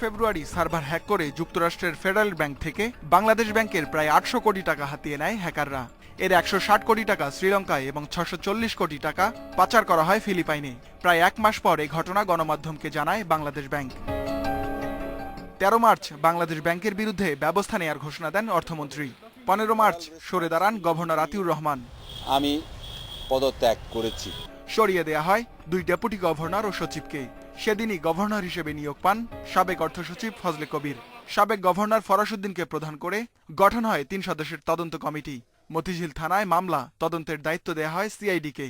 ফেব্রুয়ারি server hack করে যুক্তরাষ্ট্রের federal bank থেকে বাংলাদেশ ব্যাংকের প্রায় আটশো কোটি টাকা হাতিয়ে নেয় হ্যাকাররা। এর একশো ষাট কোটি টাকা শ্রীলঙ্কায় এবং ছশো চল্লিশ কোটি টাকা পাচার করা হয় ফিলিপাইনে। প্রায় এক মাস পর এই ঘটনা গণমাধ্যমকে জানায় বাংলাদেশ ব্যাংক। তেরো মার্চ বাংলাদেশ ব্যাংকের বিরুদ্ধে ব্যবস্থা নেয়ার ঘোষণা দেন অর্থমন্ত্রী। পনেরো মার্চ সরে দাঁড়ান গভর্নর আতিউর রহমান। আমি পদত্যাগ করেছি। সরিয়ে দেয়া হয় দুই ডেপুটি গভর্নর ও সচিবকে। সেদিনই গভর্নর হিসেবে নিয়োগ পান সাবেক অর্থ সচিব ফজলে কবির। সাবেক গভর্নর ফরাসুদ্দিনকে প্রধান করে গঠন হয় তিন সদস্যের তদন্ত কমিটি। মতিঝিল থানায় মামলা তদন্তের দায়িত্ব দেয়া হয় সিআইডিকে।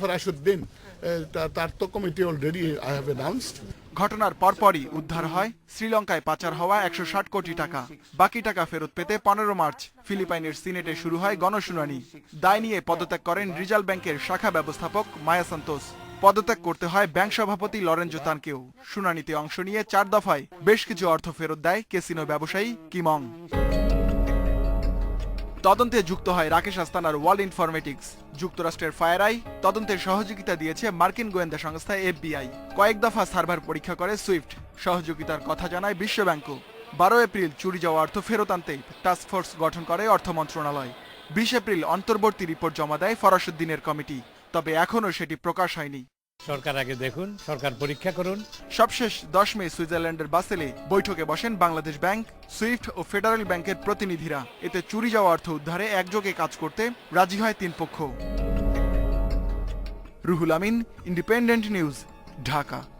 ফরাসুদ্দিন তার তো committee already I have announced ঘটনার পরপরই উদ্ধার হয় শ্রীলঙ্কায় পাচার হওয়া একশো ষাট কোটি টাকা। বাকি টাকা ফেরত পেতে পনেরো মার্চ ফিলিপাইনের সিনেটে শুরু হয় গণশুনানি। দায় নিয়ে পদত্যাগ করেন রিজাল ব্যাংকের শাখা ব্যবস্থাপক মায়া সান্তোস পদত্যাগ করতে হয় ব্যাংক সভাপতি লরেন তানকেও। শুনানিতে অংশ নিয়ে চার দফায় বেশ কিছু অর্থ ফেরত দেয় কেসিনো ব্যবসায়ী কিমং তদন্তে যুক্ত হয় রাকেশ আস্তানার ওয়ার্ল্ড ইনফরমেটিক্স। যুক্তরাষ্ট্রের ফায়ারাই তদন্তের সহযোগিতা দিয়েছে মার্কিন গোয়েন্দা সংস্থা এফবিআই। কয়েক দফা সার্ভার পরীক্ষা করে সুইফট। সহযোগিতার কথা জানায় বিশ্বব্যাংকও। বারো এপ্রিল চুরি যাওয়া অর্থ ফেরত আনতে টাস্কফোর্স গঠন করে অর্থ মন্ত্রণালয়। বিশ এপ্রিল অন্তর্বর্তী রিপোর্ট জমা দেয় ফরাসুদ্দিনের কমিটি, তবে এখনও সেটি প্রকাশ হয়নি। সরকার আগে দেখুন, সরকার পরীক্ষা করুন। সবশেষ দশ মে সুইজারল্যান্ডের বাসেলে বৈঠকে বসেন বাংলাদেশ ব্যাংক, সুইফট ও ফেডারেল ব্যাংকের প্রতিনিধিরা। এতে চুরি যাওয়া অর্থ উদ্ধারে একযোগে কাজ করতে রাজি হয় তিন পক্ষ। Ruhul Amin, independent news, Dhaka.